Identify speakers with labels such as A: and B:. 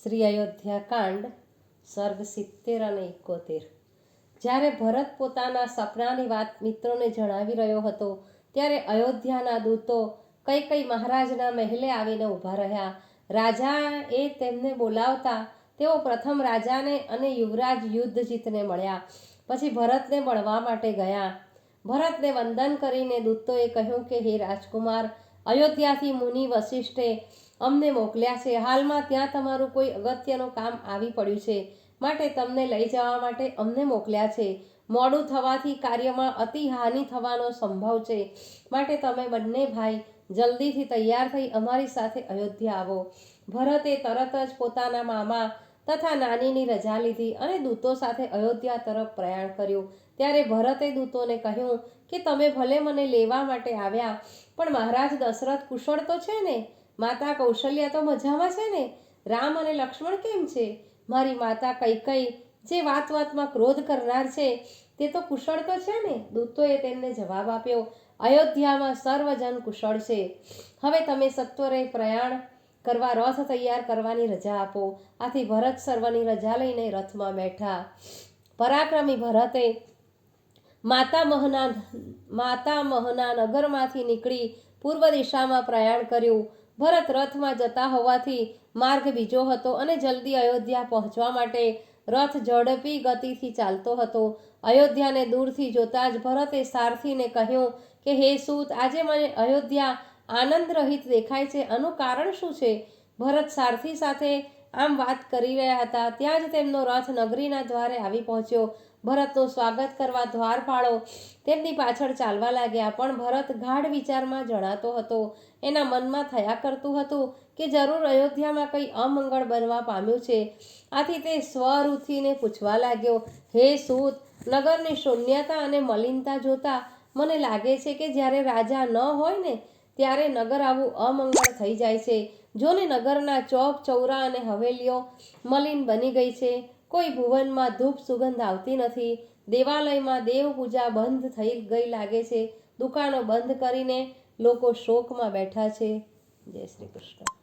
A: શ્રી અયોધ્યા કાંડ, સર્ગ સિત્તેર અને એકોતેર. જ્યારે ભરત પોતાના સપનાની વાત મિત્રોને જણાવી રહ્યો હતો, ત્યારે અયોધ્યાના દૂતો કઈ કઈ મહારાજના મહેલે આવીને ઊભા રહ્યા. રાજાએ તેમને બોલાવતા તેઓ પ્રથમ રાજાને અને યુવરાજ યુદ્ધ જીતને મળ્યા, પછી ભરતને મળવા માટે ગયા. ભરતને વંદન કરીને દૂતોએ કહ્યું કે, હે રાજકુમાર, અયોધ્યાથી મુનિ વશિષ્ઠે અમને મોકલ્યા છે. હાલમાં ત્યાં તમારું કોઈ અગત્યનું કામ આવી પડ્યું છે. માટે તમને લઈ જવા માટે અમને મોકલ્યા છે. મોડું થવાથી કાર્યમાં અતિ હાનિ થવાનો સંભવ છે. માટે તમે બંને ભાઈ જલ્દીથી તૈયાર થઈ અમારી સાથે અયોધ્યા આવો. ભરતે તરત જ પોતાના મામા તથા નાનીની રજા લીધી અને દૂતો સાથે અયોધ્યા તરફ પ્રયાણ કર્યું. ત્યારે ભરતે દૂતોને કહ્યું કે તમે ભલે મને લેવા માટે આવ્યા, પણ મહારાજ દશરથ કુશળ તો છે ને? માતા કૌશલ્યા તો મજામાં છે ને? રામ અને લક્ષ્મણ કેમ છે? મારી માતા કૈકઈ જે વાત વાતમાં ક્રોધ કરનાર છે, તે તો કુશળ તો છે ને? દૂતોએ તેમને જવાબ આપ્યો, અયોધ્યામાં સર્વજન કુશળ છે. હવે તમે સત્વરે પ્રયાણ કરવા, રથ તૈયાર કરવાની રજા આપો. આથી ભરત સર્વની રજા લઈને રથમાં બેઠા. પરાક્રમી ભરતે માતામહના માતામહના નગરમાંથી નીકળી પૂર્વ દિશામાં પ્રયાણ કર્યું. ભરત રથમાં જતા હોવાથી માર્ગ બીજો હતો અને જલ્દી અયોધ્યા પહોંચવા માટે રથ ઝડપી ગતિથી ચાલતો હતો. અયોધ્યાને દૂરથી જોતા જ ભરતે સારથીને કહ્યું કે, હે સૂત, આજે મને અયોધ્યા આનંદ રહિત દેખાય છે. આનું કારણ શું છે? ભરત સારથી સાથે આમ વાત કરી રહ્યા હતા, ત્યાં જ તેમનો રથ નગરીના દ્વારે આવી પહોંચ્યો. ભરતનું સ્વાગત કરવા દ્વારપાળો તેમની પાછળ ચાલવા લાગ્યા, પણ ભરત ગાઢ વિચારમાં જણાતો હતો. એના મનમાં થયા કરતું હતું કે જરૂર અયોધ્યામાં કંઈ અમંગળ બનવા પામ્યું છે. આથી તે સ્વરૂથીને પૂછવા લાગ્યો, હે સૂત, નગરની શૂન્યતા અને મલિનતા જોતા મને લાગે છે કે જ્યારે રાજા ન હોય ને ત્યારે નગર આવું અમંગળ થઈ જાય છે. જોને નગરના ચોક, ચૌરા અને હવેલીઓ મલિન બની ગઈ છે. કોઈ ભુવનમાં ધૂપ સુગંધ આવતી નથી. દેવાલયમાં દેવ પૂજા બંધ થઈ ગઈ લાગે છે. દુકાનો બંધ કરીને લોકો શોકમાં બેઠા છે. જય શ્રી કૃષ્ણ.